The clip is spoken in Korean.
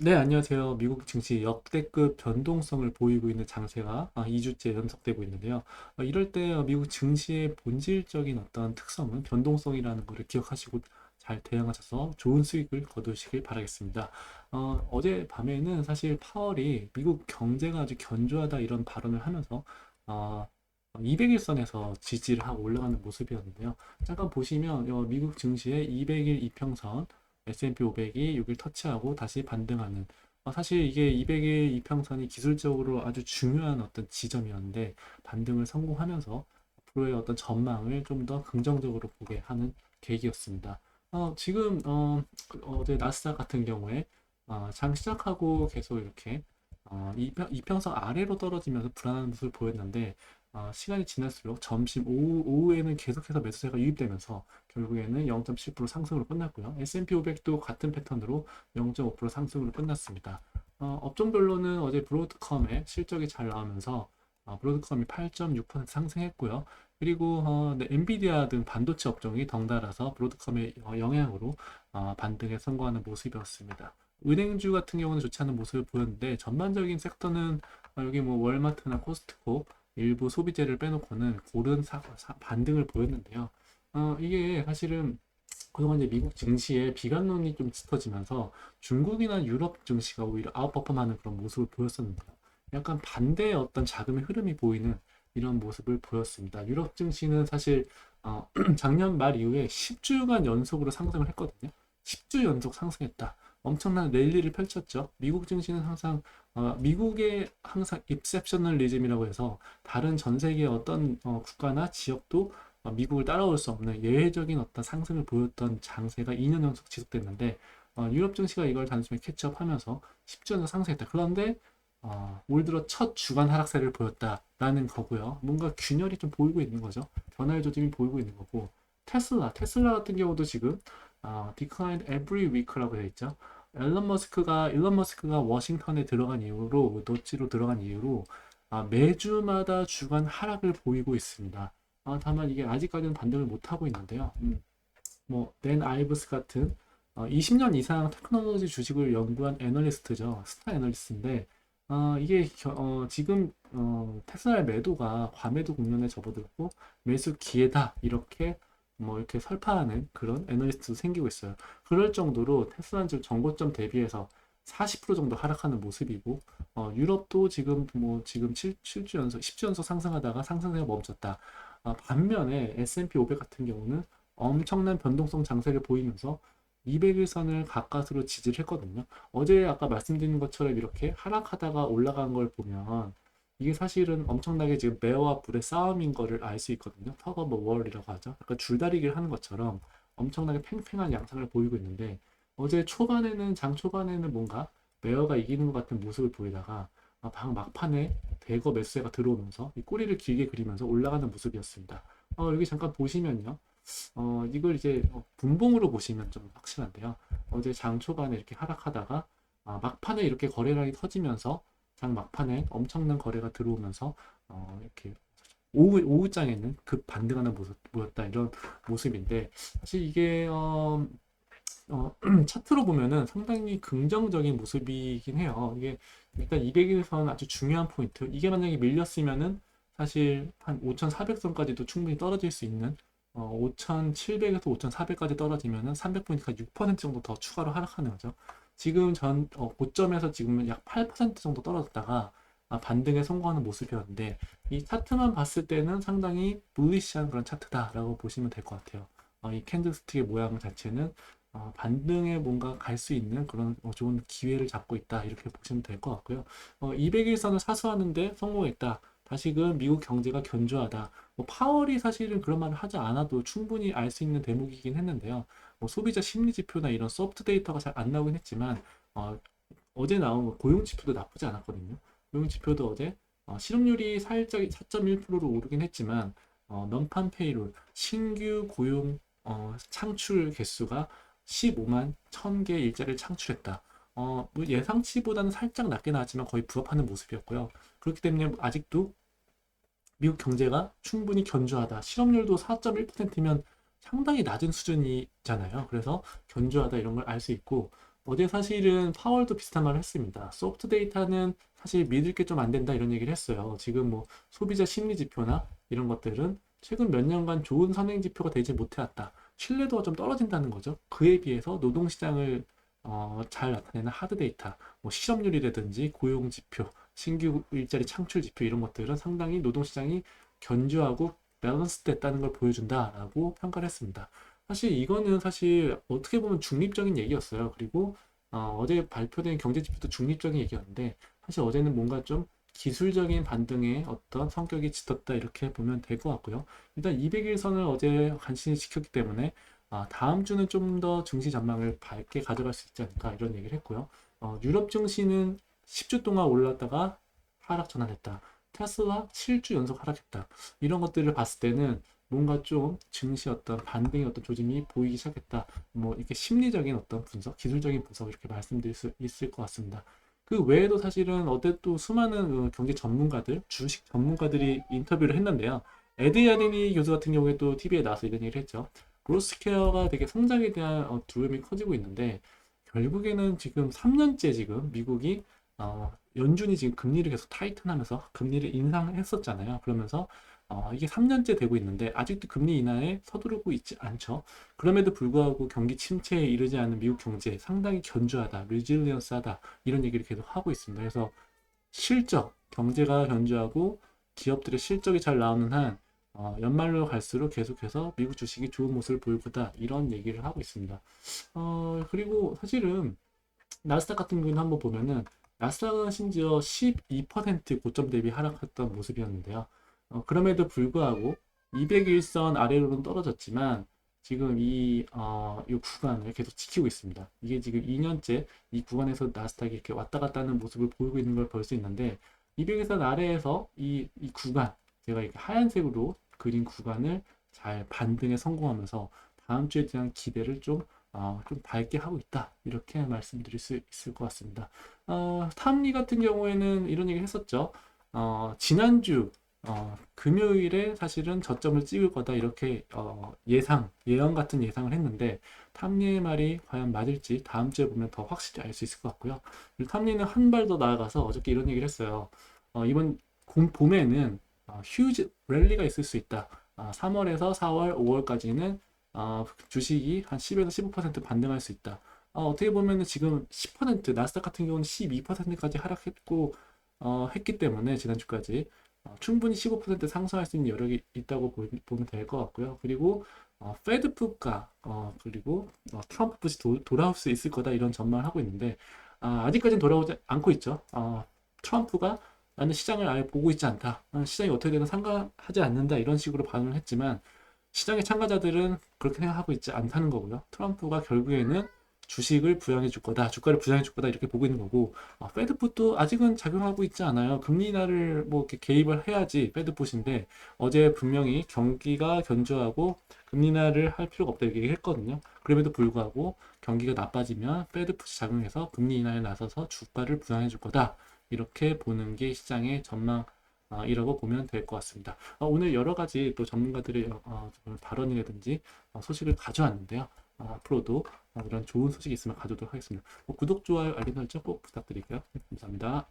네, 안녕하세요. 미국 증시 역대급 변동성을 보이고 있는 장세가 2주째 연속되고 있는데요. 어, 이럴 때 어, 미국 증시의 본질적인 어떤 특성은 변동성이라는 것을 기억하시고 잘 대응하셔서 좋은 수익을 거두시길 바라겠습니다. 어, 어제 밤에는 사실 파월이 미국 경제가 아주 견조하다 이런 발언을 하면서 어, 200일선에서 지지를 하고 올라가는 모습이었는데요. 잠깐 보시면 어, 미국 증시의 200일 이평선 S&P 500이 여기를 터치하고 다시 반등하는 어, 사실 이게 200일 이평선이 기술적으로 아주 중요한 어떤 지점이었는데 반등을 성공하면서 앞으로의 어떤 전망을 좀 더 긍정적으로 보게 하는 계기였습니다. 어, 지금 어, 그 어제 나스닥 같은 경우에 어, 장 시작하고 계속 이렇게 어, 이평, 이평선 아래로 떨어지면서 불안한 모습을 보였는데 어, 시간이 지날수록 점심 오후, 오후에는 계속해서 매수세가 유입되면서 결국에는 0.7% 상승으로 끝났고요. S&P 500도 같은 패턴으로 0.5% 상승으로 끝났습니다. 어, 업종별로는 어제 브로드컴의 실적이 잘 나오면서 어, 브로드컴이 8.6% 상승했고요. 그리고 어, 네, 엔비디아 등 반도체 업종이 덩달아서 브로드컴의 어, 영향으로 어, 반등에 성공하는 모습이었습니다. 은행주 같은 경우는 좋지 않은 모습을 보였는데 전반적인 섹터는 어, 여기 뭐 월마트나 코스트코 일부 소비재를 빼놓고는 고른 사, 사- 반등을 보였는데요. 어, 이게 사실은 그동안 이제 미국 증시에 비관론이 좀 짙어지면서 중국이나 유럽 증시가 오히려 아웃퍼폼하는 그런 모습을 보였었는데요. 약간 반대의 어떤 자금의 흐름이 보이는 이런 모습을 보였습니다. 유럽 증시는 사실 어, 작년 말 이후에 10주간 연속으로 상승을 했거든요. 10주 연속 상승했다. 엄청난 랠리를 펼쳤죠. 미국 증시는 항상 어, 미국의 항상 입셉셔널리즘이라고 해서 다른 전 세계 어떤 어, 국가나 지역도 어, 미국을 따라올 수 없는 예외적인 어떤 상승을 보였던 장세가 2년 연속 지속됐는데 어, 유럽 증시가 이걸 단숨에 캐치업하면서 10주 연속 상승했다. 그런데 어, 올 들어 첫 주간 하락세를 보였다라는 거고요. 뭔가 균열이 좀 보이고 있는 거죠. 변화의 조짐이 보이고 있는 거고 테슬라, 테슬라 같은 경우도 지금 어, declined every week라고 되어 있죠. 앨런 머스크가 일론 머스크가 워싱턴에 들어간 이후로 노치로 들어간 이후로 아, 매주마다 주간 하락을 보이고 있습니다. 아, 다만 이게 아직까지는 반등을 못 하고 있는데요. 음, 뭐댄 아이브스 같은 어, 20년 이상 테크놀로지 주식을 연구한 애널리스트죠. 스타 애널리스트인데 어, 이게 겨- 어, 지금 어, 테슬라의 매도가 과매도 국면에 접어들고 매수 기회다 이렇게 뭐 이렇게 설파하는 그런 애널리스트도 생기고 있어요. 그럴 정도로 테슬라는 지금 전고점 대비해서 40% 정도 하락하는 모습이고 어, 유럽도 지금 뭐 지금 7, 주 연속, 10주 연속 상승하다가 상승세가 멈췄다. 아, 반면에 S&P 500 같은 경우는 엄청난 변동성 장세를 보이면서 200일선을 가까스로 지지를 했거든요. 어제 아까 말씀드린 것처럼 이렇게 하락하다가 올라간 걸 보면 이게 사실은 엄청나게 지금 베어와 불의 싸움인 거를 알 수 있거든요. 터거 월이라고 하죠. 약간 줄다리기를 하는 것처럼 엄청나게 팽팽한 양상을 보이고 있는데 어제 초반에는 장 초반에는 뭔가 베어가 이기는 것 같은 모습을 보이다가 아, 방 막판에 대거 매수세가 들어오면서 이 꼬리를 길게 그리면서 올라가는 모습이었습니다. 어, 여기 잠깐 보시면요. 어, 이걸 이제 어, 분봉으로 보시면 좀 확실한데요. 어제 장 초반에 이렇게 하락하다가 아, 막판에 이렇게 거래량이 터지면서 장 막판에 엄청난 거래가 들어오면서 어, 이렇게 오후 오후장에는 급 반등하는 모습 보였다 이런 모습인데 사실 이게 어, 어, 차트로 보면은 상당히 긍정적인 모습이긴 해요. 이게 일단 200일선 아주 중요한 포인트. 이게 만약에 밀렸으면은 사실 한 5,400선까지도 충분히 떨어질 수 있는 어, 5,700에서 5,400까지 떨어지면은 300포인트가 6% 정도 더 추가로 하락하는 거죠. 지금 전 어, 고점에서 지금은 약 8% 정도 떨어졌다가 아, 반등에 성공하는 모습이었는데 이 차트만 봤을 때는 상당히 bullish한 그런 차트다라고 보시면 될 것 같아요. 어, 이 캔들스틱의 모양 자체는 어, 반등에 뭔가 갈 수 있는 그런 어, 좋은 기회를 잡고 있다 이렇게 보시면 될 것 같고요. 어, 200일선을 사수하는데 성공했다. 다시금 미국 경제가 견조하다. 뭐 파월이 사실은 그런 말을 하지 않아도 충분히 알 수 있는 대목이긴 했는데요. 뭐 소비자 심리 지표나 이런 소프트 데이터가 잘 안 나오긴 했지만 어, 어제 나온 고용 지표도 나쁘지 않았거든요. 고용 지표도 어제 어, 실업률이 살짝 4.1%로 오르긴 했지만 어, non-farm payroll 신규 고용 어, 창출 개수가 15만 1000개 일자리를 창출했다. 어, 뭐 예상치보다는 살짝 낮게 나왔지만 거의 부합하는 모습이었고요. 그렇기 때문에 아직도 미국 경제가 충분히 견조하다. 실업률도 4.1%면 상당히 낮은 수준이잖아요. 그래서 견조하다 이런 걸 알 수 있고 어제 사실은 파월도 비슷한 말을 했습니다. 소프트 데이터는 사실 믿을 게 좀 안 된다 이런 얘기를 했어요. 지금 뭐 소비자 심리 지표나 이런 것들은 최근 몇 년간 좋은 선행 지표가 되지 못해왔다. 신뢰도가 좀 떨어진다는 거죠. 그에 비해서 노동 시장을 어, 잘 나타내는 하드 데이터, 뭐 실업률이라든지 고용 지표, 신규 일자리 창출 지표 이런 것들은 상당히 노동시장이 견조하고 밸런스 됐다는 걸 보여준다라고 평가를 했습니다. 사실 이거는 사실 어떻게 보면 중립적인 얘기였어요. 그리고 어, 제 발표된 경제 지표도 중립적인 얘기였는데 사실 어제는 뭔가 좀 기술적인 반등의 어떤 성격이 짙었다 이렇게 보면 될 것 같고요. 일단 200일선을 어제 간신히 지켰기 때문에 아, 다음 주는 좀 더 증시 전망을 밝게 가져갈 수 있지 않을까 이런 얘기를 했고요. 어, 유럽 증시는 10주 동안 올랐다가 하락 전환했다. 테슬라 7주 연속 하락했다. 이런 것들을 봤을 때는 뭔가 좀 증시 어떤 반등의 어떤 조짐이 보이기 시작했다. 뭐 이렇게 심리적인 어떤 분석, 기술적인 분석 이렇게 말씀드릴 수 있을 것 같습니다. 그 외에도 사실은 어제 또 수많은 그 경제 전문가들, 주식 전문가들이 인터뷰를 했는데요. 에드 야디니 교수 같은 경우에 또 TV에 나와서 이런 얘기를 했죠. 그로스케어가 되게 성장에 대한 어, 두려움이 커지고 있는데 결국에는 지금 3년째 지금 미국이 어, 연준이 지금 금리를 계속 타이튼하면서 금리를 인상했었잖아요. 그러면서 어, 이게 3년째 되고 있는데 아직도 금리 인하에 서두르고 있지 않죠. 그럼에도 불구하고 경기 침체에 이르지 않은 미국 경제 상당히 견조하다, 리질리언스하다 이런 얘기를 계속 하고 있습니다. 그래서 실적, 경제가 견조하고 기업들의 실적이 잘 나오는 한 어, 연말로 갈수록 계속해서 미국 주식이 좋은 모습을 보일 거다 이런 얘기를 하고 있습니다. 어, 그리고 사실은 나스닥 같은 경우는 한번 보면은 나스닥은 심지어 12% 고점 대비 하락했던 모습이었는데요. 어, 그럼에도 불구하고 201선 아래로는 떨어졌지만 지금 이, 어, 이 구간을 계속 지키고 있습니다. 이게 지금 2년째 이 구간에서 나스닥이 이렇게 왔다 갔다 하는 모습을 보이고 있는 걸 볼 수 있는데 201선 아래에서 이, 이 구간 제가 이렇게 하얀색으로 그린 구간을 잘 반등에 성공하면서 다음 주에 대한 기대를 좀, 어, 좀 밝게 하고 있다. 이렇게 말씀드릴 수 있을 것 같습니다. 어, 탐리 같은 경우에는 이런 얘기 했었죠. 어, 지난주 어, 금요일에 사실은 저점을 찍을 거다 이렇게 어, 예상, 예언 같은 예상을 했는데 탐리의 말이 과연 맞을지 다음 주에 보면 더 확실히 알 수 있을 것 같고요. 탐리는 한 발 더 나아가서 어저께 이런 얘기를 했어요. 어, 이번 봄에는 어, 휴지 랠리가 있을 수 있다. 어, 3월에서 4월, 5월까지는 어, 주식이 한 10에서 15% 반등할 수 있다. 어, 어떻게 보면은 지금 10% 나스닥 같은 경우는 12%까지 하락했고 어, 했기 때문에 지난주까지 어, 충분히 15% 상승할 수 있는 여력이 있다고 보, 보면 될 것 같고요. 그리고 어, 페드 푸가 어, 그리고 어, 트럼프 부시 도, 돌아올 수 있을 거다 이런 전망을 하고 있는데 아, 아직까지는 돌아오지 않고 있죠. 어, 트럼프가 나는 시장을 아예 보고 있지 않다. 나는 시장이 어떻게 되든 상관하지 않는다. 이런 식으로 반응을 했지만 시장의 참가자들은 그렇게 생각하고 있지 않다는 거고요. 트럼프가 결국에는 주식을 부양해 줄 거다, 주가를 부양해 줄 거다 이렇게 보고 있는 거고 아, 페드풋도 아직은 작용하고 있지 않아요. 금리 인하를 뭐 이렇게 개입을 해야지 페드풋인데 어제 분명히 경기가 견조하고 금리 인하를 할 필요가 없다 이렇게 했거든요. 그럼에도 불구하고 경기가 나빠지면 페드풋이 작용해서 금리 인하에 나서서 주가를 부양해 줄 거다. 이렇게 보는 게 시장의 전망 이라고 보면 될 것 같습니다. 어, 오늘 여러 가지 또 전문가들의 어, 발언이라든지 어, 소식을 가져왔는데요. 앞으로도 이런 좋은 소식이 있으면 가져오도록 하겠습니다. 구독, 좋아요, 알림 설정 꼭 부탁드릴게요. 감사합니다.